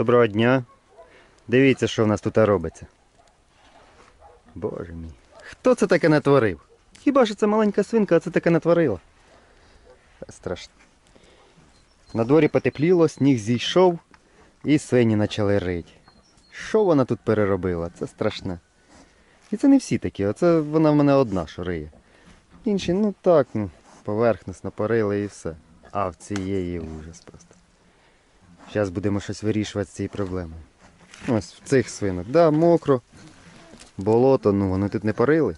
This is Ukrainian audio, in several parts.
Доброго дня. Дивіться, що в нас тут робиться. Боже мій. Хто це таке натворив? Хіба ж це маленька свинка, а це таке натворила? Страшно. На дворі потепліло, сніг зійшов і свині почали рити. Що вона тут переробила? Це страшне. І це не всі такі, оце вона в мене одна, що риє. Інші, ну так, ну, поверхносно порили і все. А в цієї ужас просто. Зараз будемо щось вирішувати з цією проблемою. Ось в цих свинок. Да, мокро. Болото, ну вони тут не порили.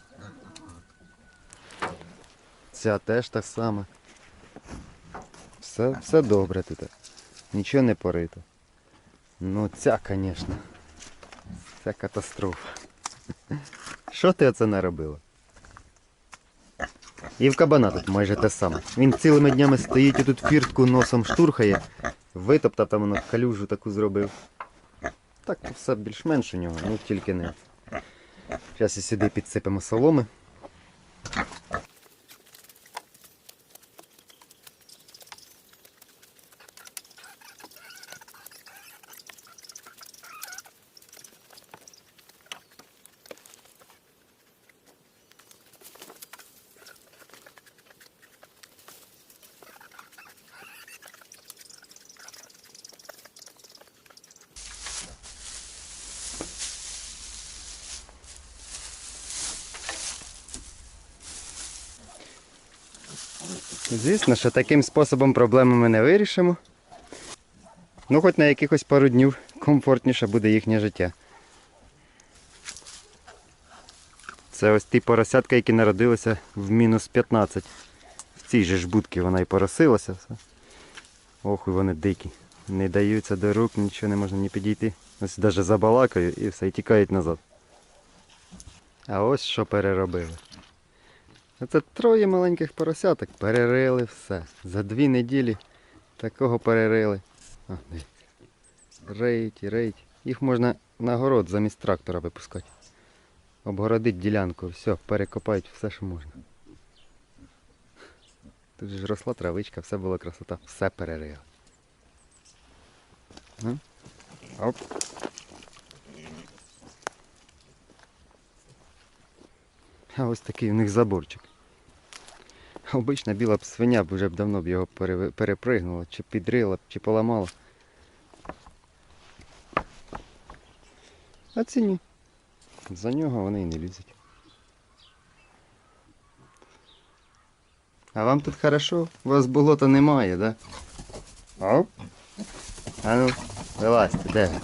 Ця теж так само. Все, все добре тут. Нічого не порито. Ну ця, звісно. Це катастрофа. Що ти оце наробила? І в кабана тут майже те саме. Він цілими днями стоїть і тут фіртку носом штурхає, витоптав там воно калюжу таку зробив. Так все більш-менш у нього, ну тільки не. Зараз і сюди підсипемо соломи. Звісно, що таким способом проблеми ми не вирішимо. Ну, хоч на якихось пару днів комфортніше буде їхнє життя. Це ось ті поросятка, які народилися в мінус 15. В цій же ж будці вона і поросилася. Ох, вони дикі. Не даються до рук, нічого не можна ні підійти. Ось навіть забалакаю і все, і тікають назад. А ось що переробили. Оце троє маленьких поросяток перерили все. За дві неділі такого перерили. О, дивіться. Реють. Їх можна на город замість трактора випускати. Обгородить ділянку, все, перекопають все, що можна. Тут ж росла травичка, все була красота, все перерили. Оп. А ось такий у них заборчик. Обична біла б свиня б вже б давно б його пере- перепригнула, чи підрила, чи поламала. А ці ні. За нього вони і не лізуть. А вам тут хорошо? У вас болота немає, да? Оп. А ну, вилазьте, де?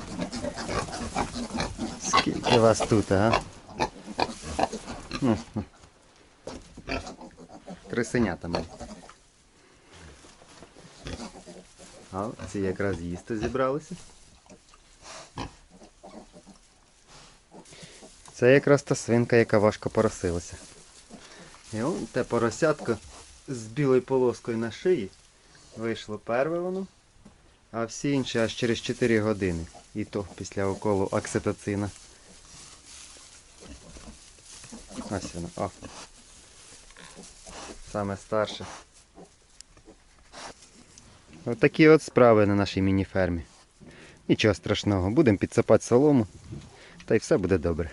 Скільки вас тут, а? Крисенята. А ці якраз їсти зібралися. Це якраз та свинка, яка важко поросилася. І он те поросятко з білою полоскою на шиї. Вийшло перве воно, а всі інші аж через 4 години. І то після уколу окситоцина. Ось воно. О. Саме старше. Отакі от справи на нашій міні-фермі. Нічого страшного, будемо підсипати солому, та й все буде добре.